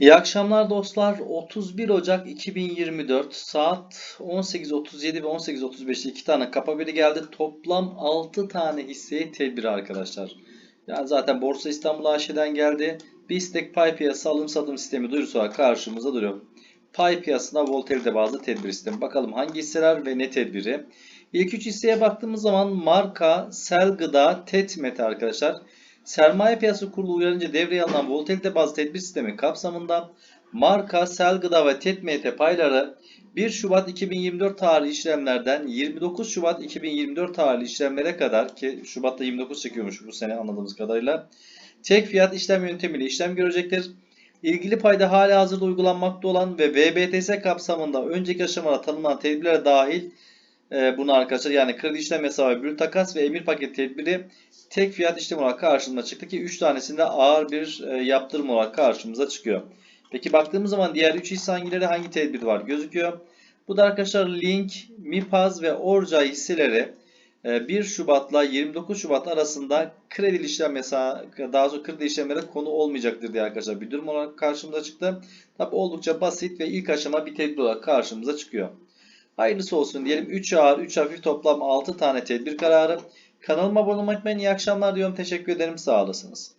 İyi akşamlar dostlar. 31 Ocak 2024 saat 18.37 ve 18.35'te iki tane kapa biri geldi. Toplam 6 tane hisseye tedbir arkadaşlar. Yani zaten Borsa İstanbul AŞ'den geldi. BISTEK pay piyasa alım satım sistemi duyurusu olarak karşımıza duruyor. Pay piyasasına voltatilite bazlı tedbir sistemi. Bakalım hangi hisseler ve ne tedbiri. İlk 3 hisseye baktığımız zaman marka, sel gıda, tetmet arkadaşlar. Sermaye Piyasası Kurulu uyarınca devreye alınan volatilite bazlı tedbir sistemi kapsamında marka, sel gıda ve TETMT payları 1 Şubat 2024 tarihli işlemlerden 29 Şubat 2024 tarihli işlemlere kadar ki Şubat'ta 29 çekiyormuş bu sene anladığımız kadarıyla tek fiyat işlem yöntemiyle işlem görecektir. İlgili payda hala hazırda uygulanmakta olan ve VBTS kapsamında önceki aşamada tanımlanan tedbirlere dahil e, bunu arkadaşlar yani kredi işlem hesabı, brüt takas ve emir paket tedbiri tek fiyat işlem olarak karşımıza çıktı ki 3 tanesinde ağır bir e, yaptırım olarak karşımıza çıkıyor. Peki baktığımız zaman diğer 3 hisse hangileri hangi tedbir var gözüküyor. Bu da arkadaşlar Link, Mipaz ve Orca hisseleri e, 1 Şubat'la 29 Şubat arasında kredi işlem mesela daha sonra kredi işlemlere konu olmayacaktır diye arkadaşlar bir durum olarak karşımıza çıktı. Tabi oldukça basit ve ilk aşama bir tedbir olarak karşımıza çıkıyor. Hayırlısı olsun diyelim. 3 ağır 3 hafif toplam 6 tane tedbir kararı. Kanalıma abone olmayı unutmayın. İyi akşamlar diyorum. Teşekkür ederim. Sağ olasınız.